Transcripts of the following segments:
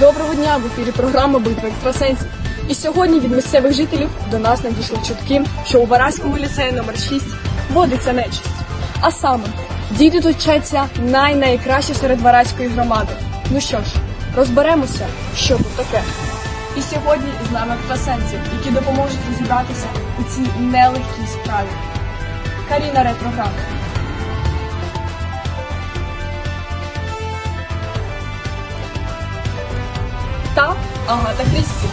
Доброго дня в ефірі програма Битва екстрасенсів. І сьогодні від місцевих жителів до нас надійшли чутки, що у Вараському ліцеї номер 6 водиться нечисть. А саме, діти тут вчаться най-найкраще серед вараської громади. Ну що ж, розберемося, що тут таке. І сьогодні з нами екстрасенси, які допоможуть розібратися у цій нелегкій справі. Каріна Ретрограм. Агата Крісті.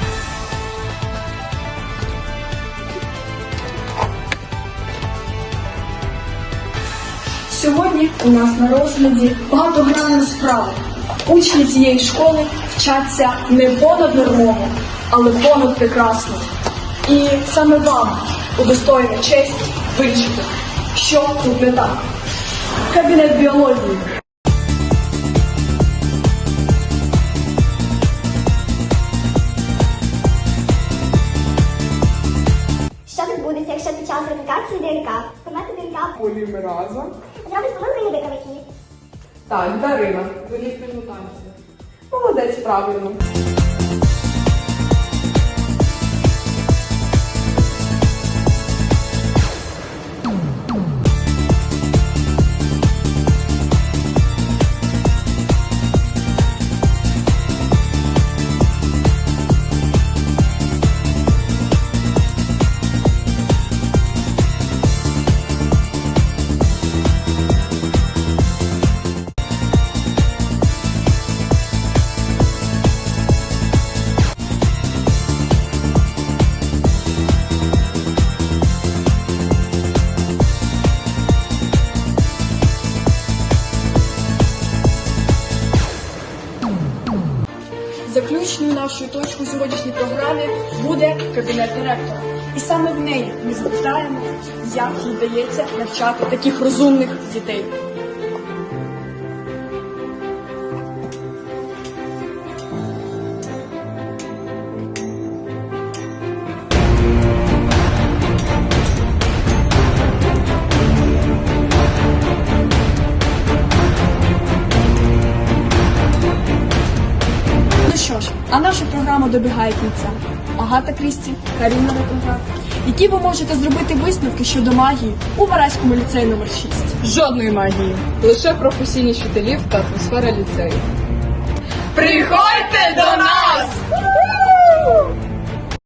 Сьогодні у нас на розгляді багатогранна справа. Учні цієї школи вчаться не понад нормово, але понад прекрасно. І саме вам удостоєна честь вирішити, що тут не так. Кабінет біології. Полімераза. зробить помилку і не викривить її? Так, Дарина. Вилікуємо танці. Молодець, правильно. Заключною нашою точкою сьогоднішньої програми буде кабінет директора. І саме в неї ми запитаємо, як їй вдається навчати таких розумних дітей. Ну а наша програма добігає кінця. Агата Крісті, Каріна Ретограф. Які ви можете зробити висновки щодо магії у Вараському ліцеї номер 6 Жодної магії. Лише професійні вчителів та атмосфера ліцею. Приходьте до нас!